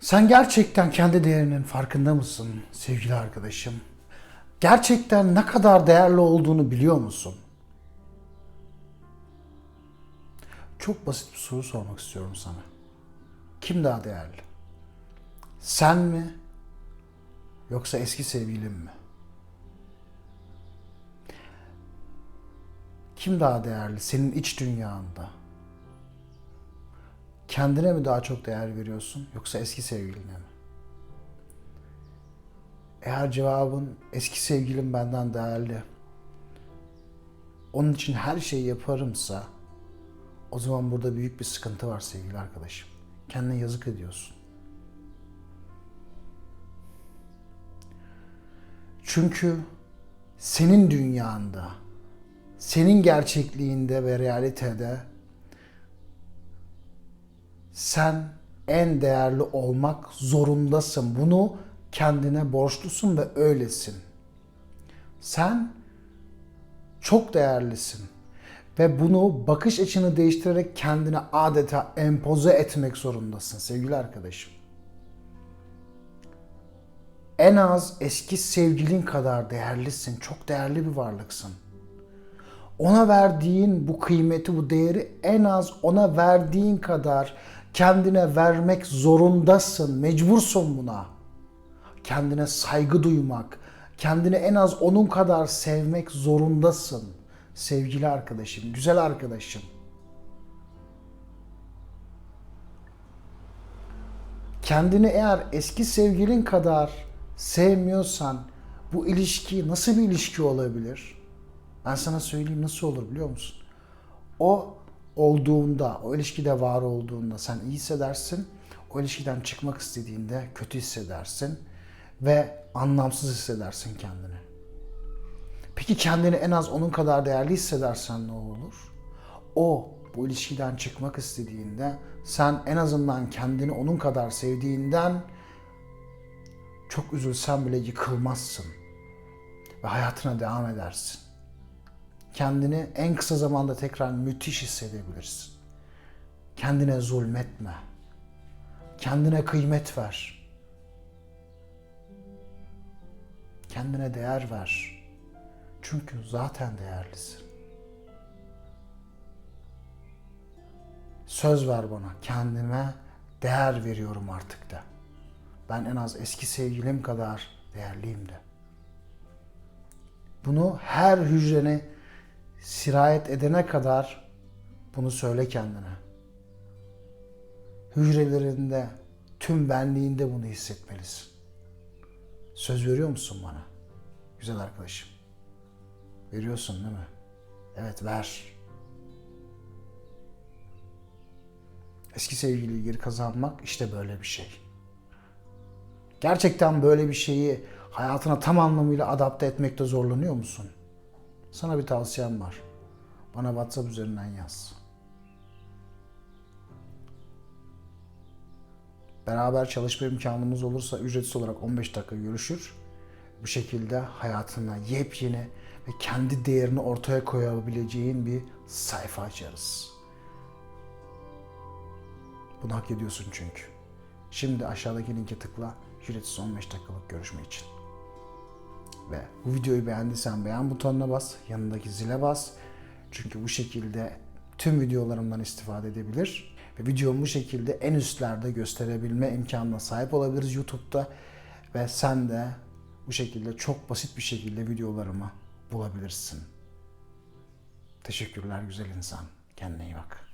Sen gerçekten kendi değerinin farkında mısın sevgili arkadaşım? Gerçekten ne kadar değerli olduğunu biliyor musun? Çok basit bir soru sormak istiyorum sana. Kim daha değerli? Sen mi? Yoksa eski sevgilin mi? Kim daha değerli senin iç dünyanda? Kendine mi daha çok değer veriyorsun yoksa eski sevgiline mi? Eğer cevabın eski sevgilim benden değerli, onun için her şeyi yaparımsa o zaman burada büyük bir sıkıntı var sevgili arkadaşım. Kendine yazık ediyorsun. Çünkü senin dünyanda, senin gerçekliğinde ve realitede sen en değerli olmak zorundasın. Bunu kendine borçlusun ve öylesin. Sen çok değerlisin ve bunu bakış açını değiştirerek kendine adeta empoze etmek zorundasın sevgili arkadaşım. En az eski sevgilin kadar değerlisin. Çok değerli bir varlıksın. Ona verdiğin bu kıymeti, bu değeri en az ona verdiğin kadar kendine vermek zorundasın. Mecbursun buna. Kendine saygı duymak, kendini en az onun kadar sevmek zorundasın. Sevgili arkadaşım, güzel arkadaşım. Kendini eğer eski sevgilin kadar sevmiyorsan bu ilişki nasıl bir ilişki olabilir? Ben sana söyleyeyim nasıl olur biliyor musun? O olduğunda, o ilişkide var olduğunda sen iyi hissedersin. O ilişkiden çıkmak istediğinde kötü hissedersin ve anlamsız hissedersin kendini. Peki kendini en az onun kadar değerli hissedersen ne olur? O bu ilişkiden çıkmak istediğinde sen en azından kendini onun kadar sevdiğinden çok üzülsen bile yıkılmazsın ve hayatına devam edersin. Kendini en kısa zamanda tekrar müthiş hissedebilirsin. Kendine zulmetme. Kendine kıymet ver. Kendine değer ver. Çünkü zaten değerlisin. Söz ver bana. Kendime değer veriyorum artık da. Ben en az eski sevgilim kadar değerliyim de. Bunu her hücrene sirayet edene kadar bunu söyle kendine. Hücrelerinde, tüm benliğinde bunu hissetmelisin. Söz veriyor musun bana? Güzel arkadaşım. Veriyorsun değil mi? Evet ver. Eski sevgiliyi geri kazanmak işte böyle bir şey. Gerçekten böyle bir şeyi hayatına tam anlamıyla adapte etmekte zorlanıyor musun? Sana bir tavsiyem var. Bana WhatsApp üzerinden yaz. Beraber çalışma imkanımız olursa ücretsiz olarak 15 dakika görüşür. Bu şekilde hayatına yepyeni ve kendi değerini ortaya koyabileceğin bir sayfa açarız. Bunu hak ediyorsun çünkü. Şimdi aşağıdaki linke tıkla ücretsiz 15 dakikalık görüşme için. Ve bu videoyu beğendiysen beğen butonuna bas, yanındaki zile bas. Çünkü bu şekilde tüm videolarımdan istifade edebilir. Ve videomu bu şekilde en üstlerde gösterebilme imkanına sahip olabiliriz YouTube'da. Ve sen de bu şekilde çok basit bir şekilde videolarımı bulabilirsin. Teşekkürler güzel insan. Kendine iyi bak.